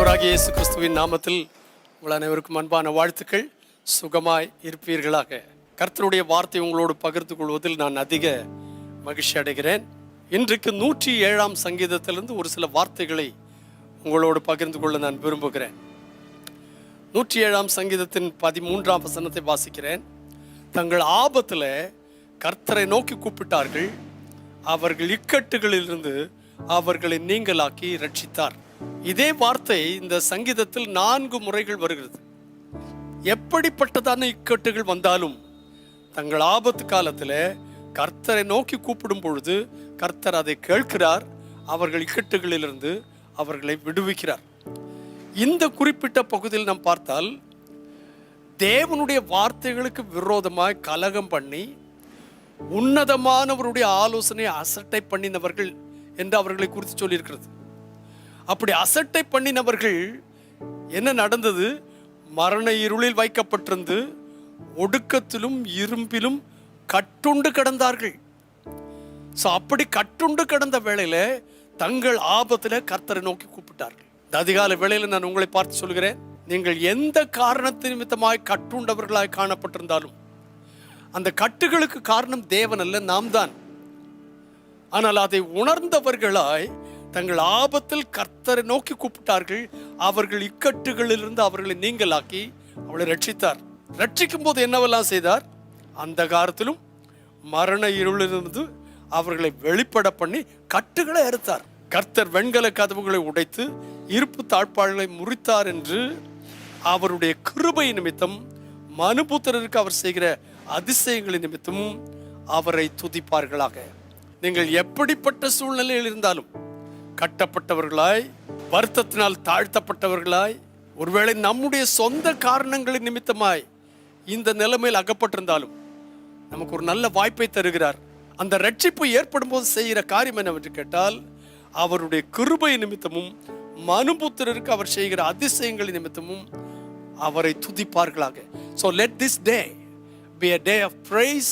கர்த்தராகிய இயேசு கிறிஸ்துவின் நாமத்தில் உங்கள் அனைவருக்கும் அன்பான வாழ்த்துக்கள். சுகமாய் இருப்பீர்களாக. கர்த்தருடைய வார்த்தை உங்களோடு பகிர்ந்து கொள்வதில் நான் அதிக மகிழ்ச்சி அடைகிறேன். இன்றைக்கு நூற்றி ஏழாம் சங்கீதத்திலிருந்து ஒரு சில வார்த்தைகளை உங்களோடு பகிர்ந்து கொள்ள நான் விரும்புகிறேன். நூற்றி ஏழாம் சங்கீதத்தின் பதிமூன்றாம் வசனத்தை வாசிக்கிறேன். தங்கள் ஆபத்தில் கர்த்தரை நோக்கி கூப்பிட்டார்கள். அவர்கள் இக்கட்டுகளிலிருந்து அவர்களை நீங்களாக்கி ரட்சித்தார். இதே வார்த்தை இந்த சங்கீதத்தில் நான்கு முறைகள் வருகிறது. எப்படிப்பட்டதான இக்கட்டுகள் வந்தாலும் தங்கள் ஆபத்து காலத்தில் கர்த்தரை நோக்கி கூப்பிடும் பொழுது கர்த்தர் அதை கேட்கிறார். அவர்கள் இக்கட்டுகளிலிருந்து அவர்களை விடுவிக்கிறார். இந்த குறிப்பிட்ட பகுதியில் நாம் பார்த்தால் தேவனுடைய வார்த்தைகளுக்கு விரோதமாக கலகம் பண்ணி உன்னதமானவருடைய ஆலோசனையை அசட்டை பண்ணினவர்கள் என்று அவர்களை குறித்து சொல்லியிருக்கிறது. அப்படி அசட்டை பண்ணினவர்கள் என்ன நடந்தது? மரண இருளில் வைக்கப்பட்டிருந்து ஒடுக்கத்திலும் இரும்பிலும் கட்டுண்டு கிடந்தார்கள். ஸோ அப்படி கட்டுண்டு கிடந்த வேளையில தங்கள் ஆபத்தில் கர்த்தரை நோக்கி கூப்பிட்டார்கள். இந்த அதிகாலை வேளையில் நான் உங்களை பார்த்து சொல்கிறேன் நீங்கள் எந்த காரணத்தின் நிமித்தமாய் கட்டுண்டவர்களாய் காணப்பட்டிருந்தாலும் அந்த கட்டுகளுக்கு காரணம் தேவன் அல்ல நாம் தான் ஆனால் அதை உணர்ந்தவர்களாய் தங்கள் ஆபத்தில் கர்த்தரை நோக்கி கூப்பிட்டார்கள். அவர்கள் இக்கட்டுகளிலிருந்து அவர்களை நீங்களாக்கி அவளை ரட்சித்தார். ரட்சிக்கும் போது என்னவெல்லாம் செய்தார்? அந்த காலத்திலும் மரண இருளிலிருந்து அவர்களை வெளிப்பட பண்ணி கட்டுகளை அறுத்தார். கர்த்தர் வெண்கல கதவுகளை உடைத்து இருப்பு தாழ்பாள்களை முறித்தார் என்று அவருடைய கிருபை நிமித்தம் மனுபுத்திரருக்கு அவர் செய்கிற அதிசயங்களின் நிமித்தமும் அவரை துதிப்பார்களாக. நீங்கள் எப்படிப்பட்ட சூழ்நிலையில் இருந்தாலும் கட்டப்பட்டவர்களாய் வருத்தத்தினால் தாழ்த்தப்பட்டவர்களாய் ஒருவேளை நம்முடைய சொந்த காரணங்களின் நிமித்தமாய் இந்த நிலைமையில் அகப்பட்டிருந்தாலும் நமக்கு ஒரு நல்ல வாய்ப்பை தருகிறார். அந்த ரட்சிப்பு ஏற்படும் போது செய்கிற காரியம் என்னவென்று கேட்டால் அவருடைய கிருபை நிமித்தமும் மனுபுத்திரருக்கு அவர் செய்கிற அதிசயங்களின் நிமித்தமும் அவரை துதிப்பார்களாக. So let this day be a day of praise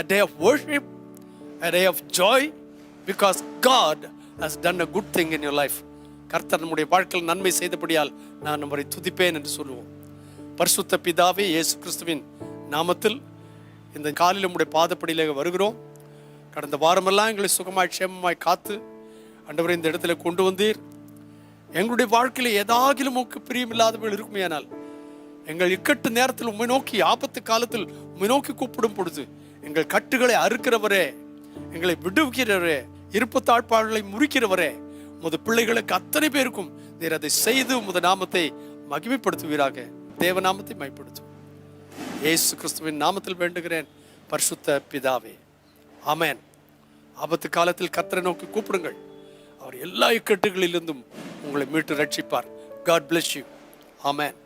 a day of worship a day of joy because God has done a good thing in your life கர்த்தர் நம்முடைய வாழ்க்கையில் நன்மை செய்தபடியால் நான் நம்மளை துதிப்பேன் என்று சொல்லுவோம். பரிசுத்த பிதாவே இயேசு கிறிஸ்துவின் நாமத்தில் இந்த காலையில் நம்முடைய பாதப்படியில வருகிறோம். கடந்த வாரமெல்லாம் எங்களை சுகமாய் க்ஷேமமாய் காத்து அண்டவரை இந்த இடத்துல கொண்டு வந்தீர். எங்களுடைய வாழ்க்கையில் ஏதாகிலும் உமக்கு பிரியமில்லாதவர்கள் இருக்குமேயானால் எங்கள் இக்கட்டு நேரத்தில் உண்மை நோக்கி ஆபத்து காலத்தில் உண்மை நோக்கி கூப்பிடும் பொழுது எங்கள் கட்டுகளை அறுக்கிறவரே எங்களை விடுவிக்கிறவரே இருப்பு தாழ்பாடுகளை முறிக்கிறவரே உமது பிள்ளைகளுக்கு அத்தனை பேருக்கும் நீர் அதை செய்து உமது நாமத்தை மகிமைப்படுத்துவீராக. தேவ நாமத்தை மைப்படுத்தும் இயேசு கிறிஸ்துவின் நாமத்தில் வேண்டுகிறேன் பரிசுத்த பிதாவே. அமேன் ஆபத்து காலத்தில் கத்தரை நோக்கி கூப்பிடுங்கள். அவர் எல்லா இக்கட்டுகளிலிருந்தும் உங்களை மீட்டு ரட்சிப்பார். God bless you amen.